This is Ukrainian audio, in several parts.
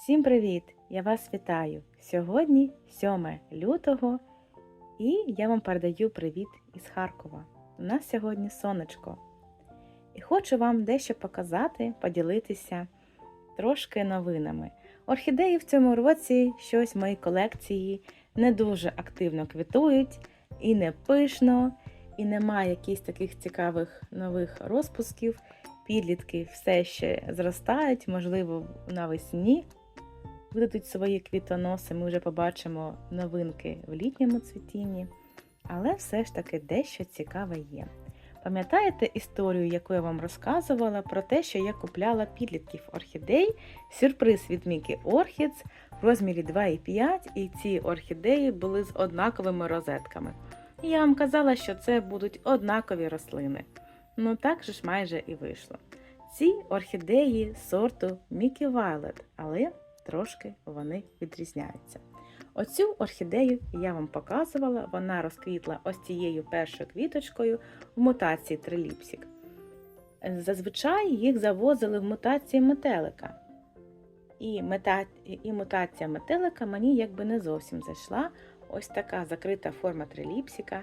Всім привіт! Я вас вітаю! Сьогодні 7 лютого і я вам передаю привіт із Харкова. У нас сьогодні сонечко. І хочу вам дещо показати, поділитися трошки новинами. Орхідеї в цьому році щось в моїй колекції не дуже активно квітують і не пишно, і немає якихось таких цікавих нових розпусків. Підлітки все ще зростають, можливо, навесні видадуть свої квітоноси. Ми вже побачимо новинки в літньому цвітінні, але все ж таки дещо цікаве є. Пам'ятаєте історію, яку я вам розказувала про те, що я купляла підлітків орхідей, сюрприз від Мікі Орхідс в розмірі 2,5, і ці орхідеї були з однаковими розетками. І я вам казала, що це будуть однакові рослини. Ну так же ж майже і вийшло. Ці орхідеї сорту Mickey Violet, але трошки вони відрізняються. Оцю орхідею я вам показувала, вона розквітла ось цією першою квіточкою в мутації триліпсік. Зазвичай їх завозили в мутації метелика. І, мета... і мутація метелика мені якби не зовсім зайшла. Ось така закрита форма триліпсіка.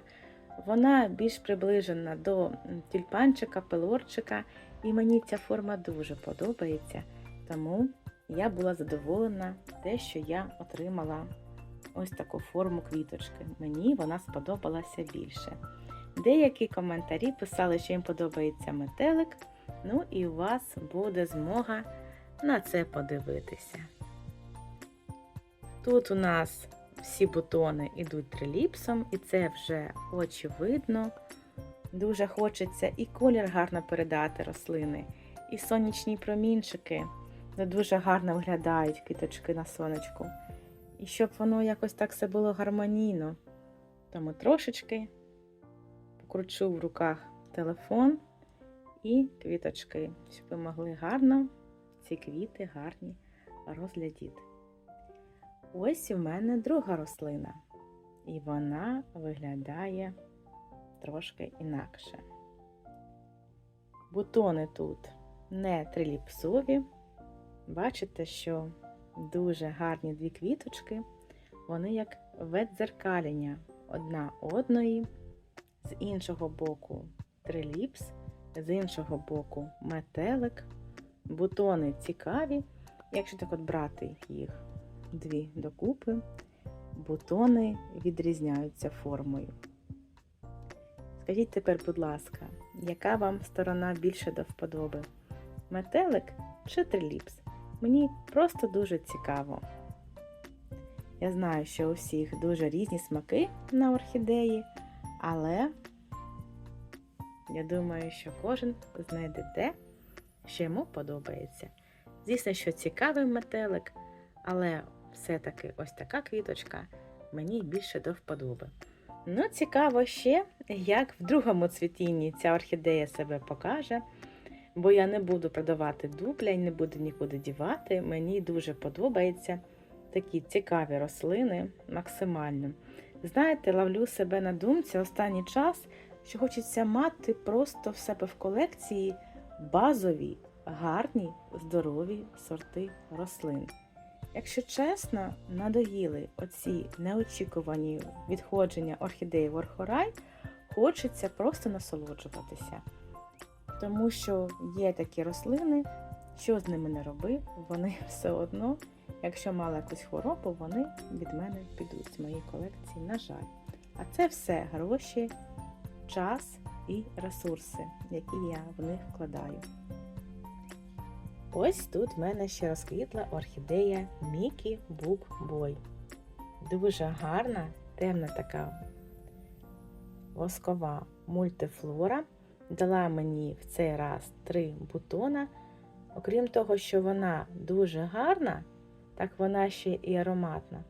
Вона більш приближена до тюльпанчика, пелорчика, і мені ця форма дуже подобається. Тому я була задоволена те, що я отримала ось таку форму квіточки. Мені вона сподобалася більше. Деякі коментарі писали, що їм подобається метелик. Ну і у вас буде змога на це подивитися. Тут у нас всі бутони йдуть триліпсом, і це вже очевидно. Дуже хочеться і колір гарно передати рослини, і сонячні промінчики де дуже гарно виглядають квіточки на сонечку. І щоб воно якось так все було гармонійно. Тому трошечки покручу в руках телефон і квіточки, щоб ви могли гарно ці квіти гарні розглядіти. Ось у мене друга рослина, і вона виглядає трошки інакше. Бутони тут не триліпсові. Бачите, що дуже гарні дві квіточки, вони як ведзеркалення одна одної, з іншого боку триліпс, з іншого боку метелик. Бутони цікаві. Якщо так от брати їх дві докупи, бутони відрізняються формою. Скажіть тепер, будь ласка, яка вам сторона більше до вподоби? Метелик чи триліпс? Мені просто дуже цікаво. Я знаю, що у всіх дуже різні смаки на орхідеї, але я думаю, що кожен знайде те, що йому подобається. Звісно, що цікавий метелик, але все-таки ось така квіточка мені більше до вподоби. Ну, цікаво ще, як в другому цвітінні ця орхідея себе покаже бо я не буду продавати дупля і не буду нікуди дівати. Мені дуже подобаються такі цікаві рослини максимально. Знаєте, ловлю себе на думці останній час, що хочеться мати просто в себе в колекції базові, гарні, здорові сорти рослин. Якщо чесно, надоїли оці неочікувані відходження орхідеї в орхорай, хочеться просто насолоджуватися. Тому що є такі рослини, що з ними не робив, вони все одно, якщо мали якусь хворобу, вони від мене підуть з моєї колекції, на жаль. А це все гроші, час і ресурси, які я в них вкладаю. Ось тут в мене ще розквітла орхідея Мікі Бук Бой. Дуже гарна, темна така воскова мультифлора дала мені в цей раз три бутона. Окрім того, що вона дуже гарна, так вона ще і ароматна.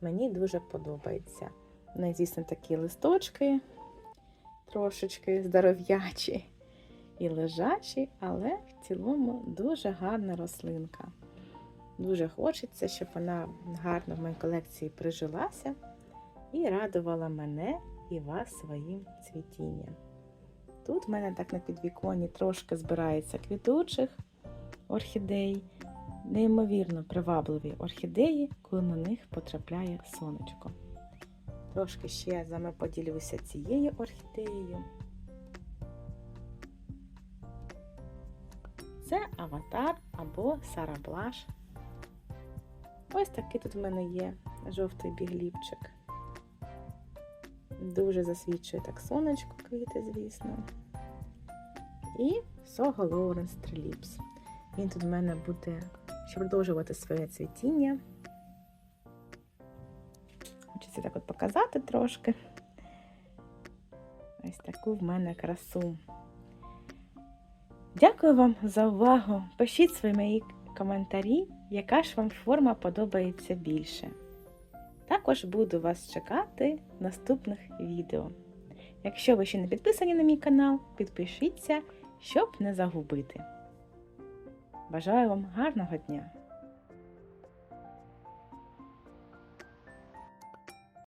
Мені дуже подобається. В неї, звісно, такі листочки трошечки здоров'ячі і лежачі, але в цілому дуже гарна рослинка. Дуже хочеться, щоб вона гарно в моїй колекції прижилася і радувала мене і вас своїм цвітінням. Тут в мене так на підвіконні трошки збирається квітучих орхідей. неймовірно привабливі орхідеї, коли на них потрапляє сонечко. Трошки ще з вами поділюся цією орхідеєю. Це аватар або сараблаш. Ось такий тут в мене є жовтий бігліпчик. Дуже засвічує так сонечко квіти, звісно. І Сого Лоуренс Триліпс. Він тут в мене буде ще продовжувати своє цвітіння. Хочеться так от показати трошки. Ось таку в мене красу. Дякую вам за увагу. Пишіть свої мої коментарі, яка ж вам форма подобається більше. Також буду вас чекати наступних відео. Якщо ви ще не підписані на мій канал, підпишіться, щоб не загубити. Бажаю вам гарного дня!